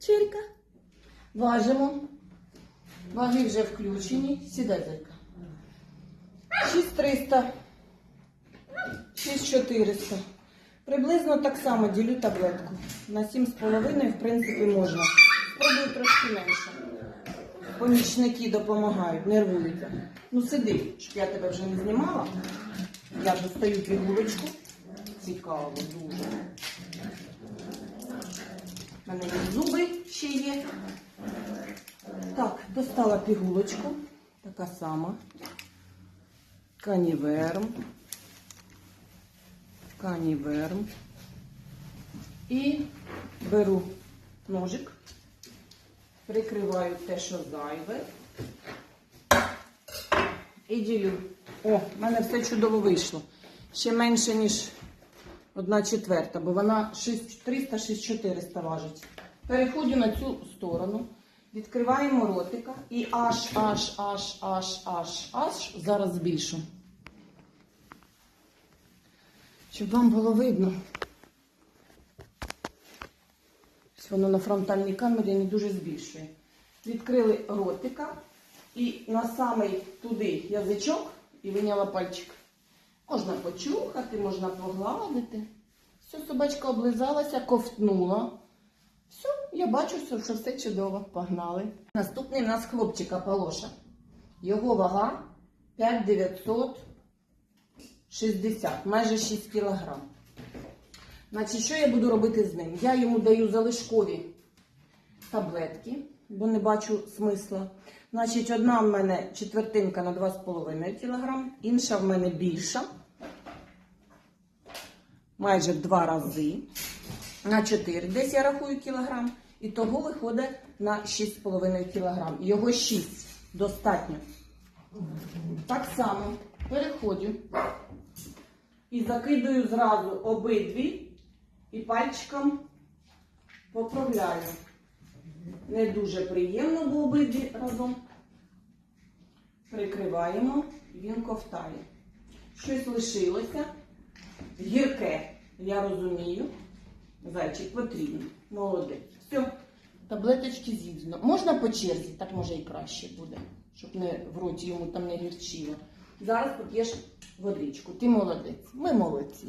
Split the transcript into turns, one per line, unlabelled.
Чирка. Важимо. Ваги вже включені. Сідай, зайка. 6300. 6400. Приблизно так само ділю таблетку. На 7,5, в принципі, можна. Спробую трошки менше. Помічники допомагають, нервуються. Ну сиди, щоб я тебе вже не знімала. Я достаю пігулочку. Цікаво, дуже. У мене зуби ще є. Так, достала пігулочку. Така сама. Каніверм. Каніверм. І беру ножик. Прикриваю те, що зайве. І ділю. О, в мене все чудово вийшло. Ще менше, ніж одна четверта, бо вона 300-6400 важить. Переходжу на цю сторону, відкриваємо ротика і аж, аж, аж, аж, аж, аж зараз збільшу. Щоб вам було видно. Воно на фронтальній камері не дуже збільшує. Відкрили ротика і на самий туди язичок і виняла пальчик. Можна почухати, можна погладити. Все, собачка облизалася, ковтнула. Все, я бачу, що все чудово. Погнали. Наступний в нас хлопчика Палоша. Його вага 5960, майже 6 кілограм. Значить, що я буду робити з ним? Я йому даю залишкові таблетки, бо не бачу смисла. Значить, одна в мене четвертинка на 2,5 кг, інша в мене більша, майже два рази, на 4 десь я рахую кілограм. І того виходить на 6,5 кг. Його 6 достатньо. Так само переходжу і закидаю зразу обидві і пальчиком поправляю. Не дуже приємно, бо обидві разом. Прикриваємо, він ковтає. Щось лишилося. Гірке, я розумію. Зайчик потрібен. Молодець. Все, таблеточки з'їдено. Можна по черзі, так може і краще буде, щоб не в роті йому там не гірчило. Зараз поп'єш водичку. Ти молодець. Ми молодці.